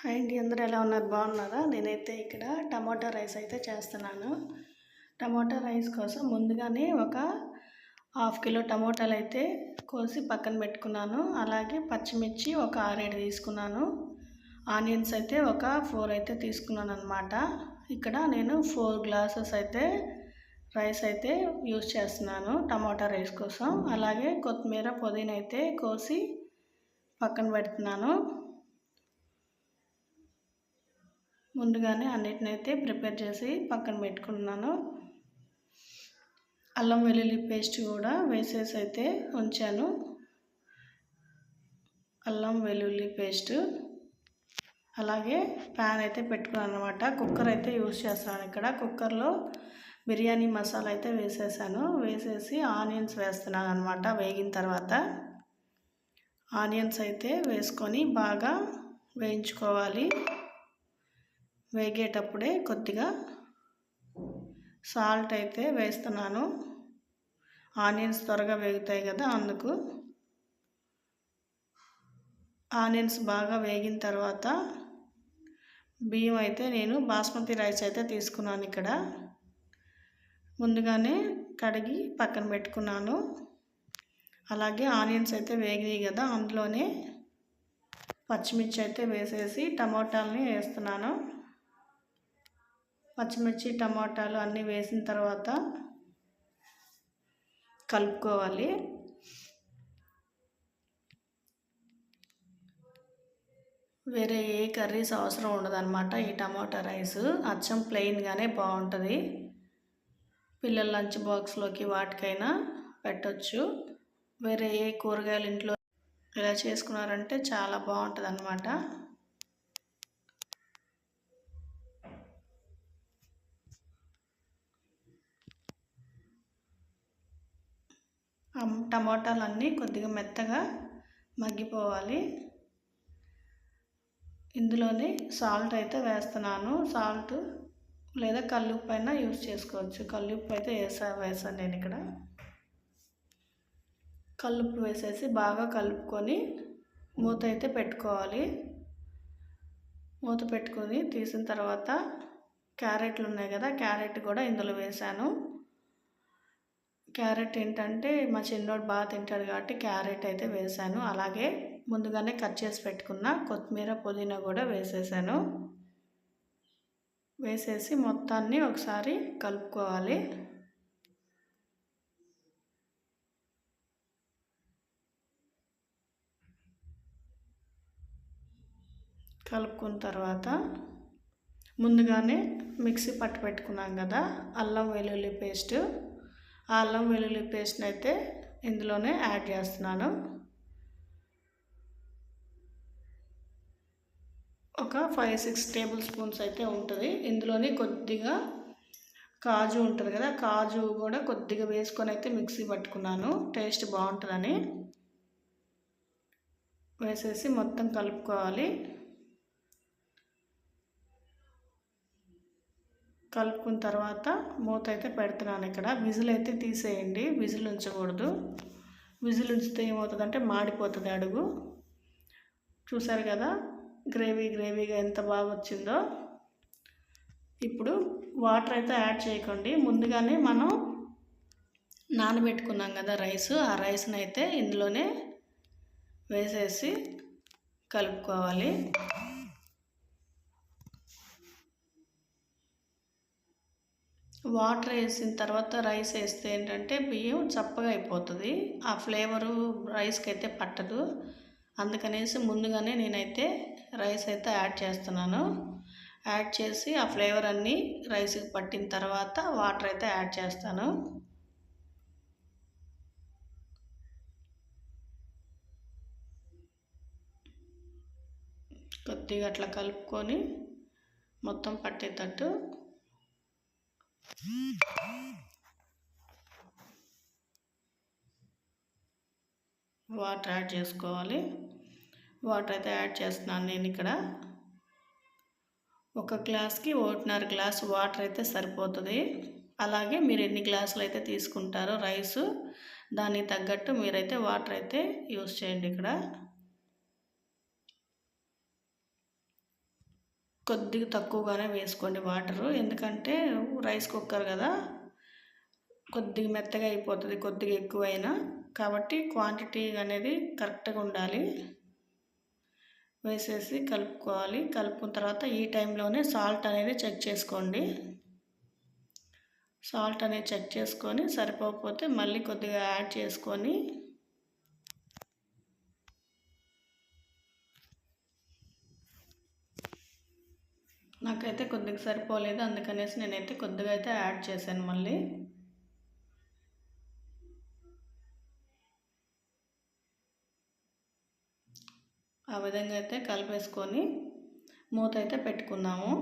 Hi అండి అందరూ ఎలా ఉన్నారు? బాగున్నారా? నేనైతే ఇక్కడ టమాటా రైస్ అయితే చేస్తున్నాను. టమాటా రైస్ కోసం ముందుగానే ఒక హాఫ్ కిలో టమోటాలు అయితే కోసి పక్కన పెట్టుకున్నాను. అలాగే పచ్చిమిర్చి ఒక ఆరేడు తీసుకున్నాను. ఆనియన్స్ అయితే ఒక ఫోర్ అయితే తీసుకున్నాను అనమాట ఇక్కడ నేను ఫోర్ గ్లాసెస్ అయితే రైస్ అయితే యూస్ చేస్తున్నాను టమాటా రైస్ కోసం. అలాగే కొత్తిమీర పుదీనా అయితే కోసి పక్కన పెడుతున్నాను. ముందుగానే అన్నిటిని అయితే ప్రిపేర్ చేసి పక్కన పెట్టుకున్నాను. అల్లం వెల్లుల్లి పేస్ట్ కూడా వేసేసి అయితే ఉంచాను. అల్లం వెల్లుల్లి పేస్ట్. అలాగే ప్యాన్ అయితే పెట్టుకున్నాను అనమాట కుక్కర్ అయితే యూస్ చేస్తున్నాను ఇక్కడ. కుక్కర్లో బిర్యానీ మసాలా అయితే వేసేసాను. వేసేసి ఆనియన్స్ వేస్తున్నాను అనమాట వేగిన తర్వాత. ఆనియన్స్ అయితే వేసుకొని బాగా వేయించుకోవాలి. వేగేటప్పుడే కొద్దిగా సాల్ట్ అయితే వేస్తున్నాను. ఆనియన్స్ త్వరగా వేగుతాయి కదా అందుకు. ఆనియన్స్ బాగా వేగిన తర్వాత బియ్యం అయితే నేను బాస్మతి రైస్ అయితే తీసుకున్నాను ఇక్కడ. ముందుగానే కడిగి పక్కన పెట్టుకున్నాను. అలాగే ఆనియన్స్ అయితే వేగినాయి కదా అందులోనే పచ్చిమిర్చి అయితే వేసేసి టమోటాలని వేస్తున్నాను. పచ్చిమిర్చి టమాటాలు అన్నీ వేసిన తర్వాత కలుపుకోవాలి. వేరే ఏ కర్రీస్ అవసరం ఉండదన్నమాట. ఈ టమాటా రైస్ అచ్చం ప్లెయిన్గానే బాగుంటుంది. పిల్లల లంచ్ బాక్స్లోకి వాటికైనా పెట్టచ్చు. వేరే ఏ కూరగాయలు ఇంట్లో ఇలా చేసుకున్నారంటే చాలా బాగుంటుంది అన్నమాట టమాటాలన్నీ కొద్దిగా మెత్తగా మగ్గిపోవాలి. ఇందులోనే సాల్ట్ అయితే వేస్తున్నాను. సాల్ట్ లేదా కల్లుప్పు అయినా యూజ్ చేసుకోవచ్చు. కల్లుప్పు అయితే వేసా వేసాను నేను ఇక్కడ. కల్లుప్పు వేసేసి బాగా కలుపుకొని మూత అయితే పెట్టుకోవాలి. మూత పెట్టుకొని తీసిన తర్వాత క్యారెట్లు ఉన్నాయి కదా క్యారెట్ కూడా ఇందులో వేసాను. క్యారెట్ ఏంటంటే మా చిన్నోడు బాగా తింటాడు కాబట్టి క్యారెట్ అయితే వేసాను. అలాగే ముందుగానే కట్ చేసి పెట్టుకున్న కొత్తిమీర పుదీనా కూడా వేసేసాను. వేసేసి మొత్తాన్ని ఒకసారి కలుపుకోవాలి. కలుపుకున్న తర్వాత ముందుగానే మిక్సీ పట్టు పెట్టుకున్నాం కదా అల్లం వెల్లుల్లి పేస్ట్. అల్లం వెల్లుల్లి పేస్ట్ని అయితే ఇందులోనే యాడ్ చేస్తున్నాను. ఒక ఫైవ్ సిక్స్ టేబుల్ స్పూన్స్ అయితే ఉంటుంది. ఇందులోనే కొద్దిగా కాజు ఉంటుంది కదా కాజు కూడా కొద్దిగా వేసుకొని అయితే మిక్సీ పట్టుకున్నాను. టేస్ట్ బాగుంటుందని. వేసేసి మొత్తం కలుపుకోవాలి. కలుపుకున్న తర్వాత మూత అయితే పెడుతున్నాను ఇక్కడ. విజిల్ అయితే తీసేయండి. విజిల్ ఉంచకూడదు విజిల్ ఉంచితే ఏమవుతుందంటే మాడిపోతుంది అడుగు. చూసారు కదా? గ్రేవీ గ్రేవీగా ఎంత బాగా వచ్చిందో. ఇప్పుడు వాటర్ అయితే యాడ్ చేయకండి. ముందుగానే మనం నానబెట్టుకున్నాం కదా రైస్. ఆ రైస్ని అయితే ఇందులోనే వేసేసి కలుపుకోవాలి. వాటర్ వేసిన తర్వాత రైస్ వేస్తే ఏంటంటే బియ్యం చప్పగా అయిపోతుంది. ఆ ఫ్లేవరు రైస్కి అయితే పట్టదు. అందుకనేసి ముందుగానే నేనైతే రైస్ అయితే యాడ్ చేస్తున్నాను. యాడ్ చేసి ఆ ఫ్లేవర్ అన్నీ రైస్కి పట్టిన తర్వాత వాటర్ అయితే యాడ్ చేస్తాను. కొద్దిగా అట్లా కలుపుకొని మొత్తం పట్టేటట్టు వాటర్ యాడ్ చేసుకోవాలి. వాటర్ అయితే యాడ్ చేస్తున్నాను నేను ఇక్కడ. ఒక గ్లాస్కి ఒకటిన్నర గ్లాస్ వాటర్ అయితే సరిపోతుంది. అలాగే మీరు ఎన్ని గ్లాసులు అయితే తీసుకుంటారో రైసు దానికి తగ్గట్టు మీరైతే వాటర్ అయితే యూస్ చేయండి ఇక్కడ. కొద్దిగా తక్కువగానే వేసుకోండి వాటరు. ఎందుకంటే రైస్ కుక్కర్ కదా కొద్దిగా మెత్తగా అయిపోతుంది కొద్దిగా ఎక్కువైనా. కాబట్టి క్వాంటిటీ అనేది కరెక్ట్గా ఉండాలి. వేసేసి కలుపుకోవాలి. కలుపుకున్న తర్వాత ఈ టైంలోనే సాల్ట్ అనేది చెక్ చేసుకోండి. సాల్ట్ అనేది చెక్ చేసుకొని సరిపోకపోతే మళ్ళీ కొద్దిగా యాడ్ చేసుకొని నాకైతే కొద్దిగా సరిపోలేదు అందుకనేసి నేనైతే కొద్దిగా అయితే యాడ్ చేశాను మళ్ళీ. ఆ విధంగా అయితే కలిపేసుకొని మూత అయితే పెట్టుకున్నాము.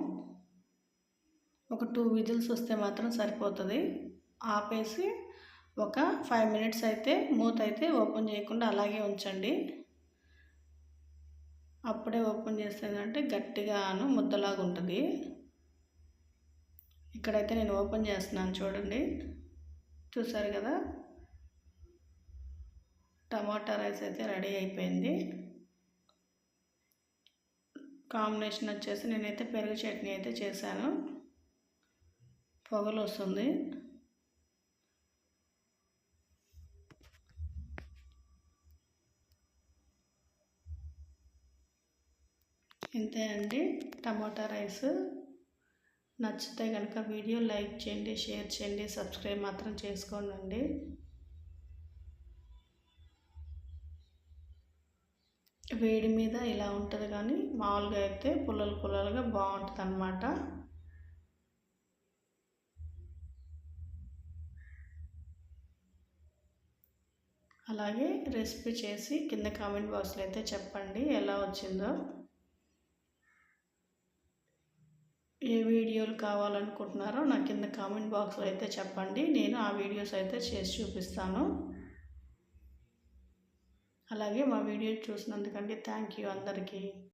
ఒక టూ విజిల్స్ వస్తే మాత్రం సరిపోతుంది. ఆపేసి ఒక ఫైవ్ మినిట్స్ అయితే మూత అయితే ఓపెన్ చేయకుండా అలాగే ఉంచండి. అప్పుడే ఓపెన్ చేసేదంటే గట్టిగాను ముద్దలాగా ఉంటుంది. ఇక్కడైతే నేను ఓపెన్ చేస్తున్నాను చూడండి. చూసారు కదా? టమాటా రైస్ అయితే రెడీ అయిపోయింది. కాంబినేషన్ వచ్చేసి నేనైతే పెరుగు చట్నీ అయితే చేశాను. పొగలు వస్తుంది. ఇంతే అండి. Tomato rice. నచ్చితే కనుక వీడియో లైక్ చేయండి షేర్ చేయండి సబ్స్క్రైబ్ మాత్రం చేసుకోండి వేడి మీద ఇలా ఉంటుంది కానీ మామూలుగా అయితే పుల్లలు పుల్లలుగా బాగుంటుంది అన్నమాట అలాగే రెసిపీ చేసి కింద కామెంట్ బాక్స్లో అయితే చెప్పండి ఎలా వచ్చిందో. ఏ వీడియోలు కావాలనుకుంటున్నారో నా కింద కామెంట్ బాక్స్లో అయితే చెప్పండి. నేను ఆ వీడియోస్ అయితే చేసి చూపిస్తాను. అలాగే మా వీడియో చూసినందుకండి. థ్యాంక్ యూ అందరికీ.